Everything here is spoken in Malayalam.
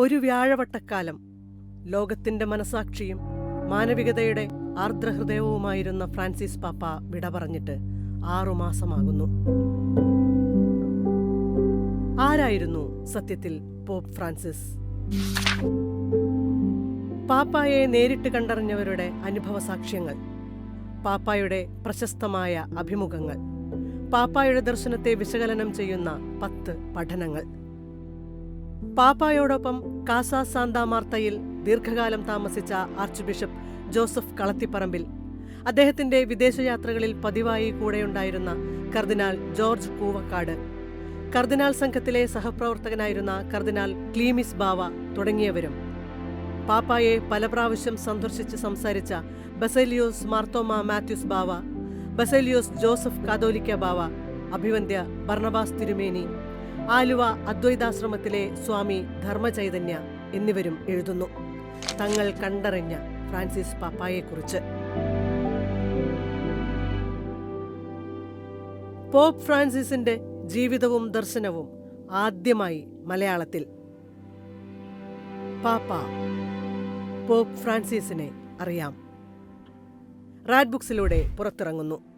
ഒരു വ്യാഴവട്ടക്കാലം. ലോകത്തിന്റെ മനസാക്ഷിയും മാനവികതയുടെ ആർദ്രഹൃദയവുമായിരുന്ന ഫ്രാൻസിസ് പാപ്പ വിട പറഞ്ഞിട്ട് ആറുമാസമാകുന്നു ആരായിരുന്നു സത്യത്തിൽ പോപ്പ് ഫ്രാൻസിസ്? പാപ്പായെ നേരിട്ട് കണ്ടറിഞ്ഞവരുടെ അനുഭവ സാക്ഷ്യങ്ങൾ പാപ്പായുടെ പ്രശസ്തമായ അഭിമുഖങ്ങൾ പാപ്പായുടെ ദർശനത്തെ വിശകലനം ചെയ്യുന്ന പത്ത് പഠനങ്ങൾ. പാപ്പായോടൊപ്പം കാസ സാന്താ മാർത്തയിൽ ദീർഘകാലം താമസിച്ച ആർച്ച് ബിഷപ്പ് ജോസഫ് കളത്തിപ്പറമ്പിൽ. അദ്ദേഹത്തിന്റെ വിദേശയാത്രകളിൽ പതിവായി കൂടെയുണ്ടായിരുന്ന കർദിനാൾ ജോർജ് കൂവക്കാട്. കർദിനാൾ സംഘത്തിലെ സഹപ്രവർത്തകനായിരുന്ന കർദിനാൾ ക്ലീമിസ് ബാവ തുടങ്ങിയവരും. പാപ്പായെ പല പ്രാവശ്യം സന്ദർശിച്ച് സംസാരിച്ച ബസേലിയോസ് മാർത്തോമ മാത്യുസ് ബാവ ബസേലിയോസ് ജോസഫ് കാതോലിക്ക ബാവ അഭിവന്ദ്യ ഭർണബാസ് തിരുമേനി ആലുവ അദ്വൈതാശ്രമത്തിലെ സ്വാമി ധർമ്മചൈതന്യ എന്നിവരും എഴുതുന്നു. തങ്ങൾ കണ്ടറിഞ്ഞ ഫ്രാൻസിസ് പാപ്പായെക്കുറിച്ച്. പോപ്പ് ഫ്രാൻസിസിന്റെ ജീവിതവും ദർശനവും ആദ്യമായി മലയാളത്തിൽ. പാപ്പ പോപ്പ് ഫ്രാൻസിസിനെ അറിയാം. റാഡ് ബുക്സിലൂടെ പുറത്തിറങ്ങുന്നു.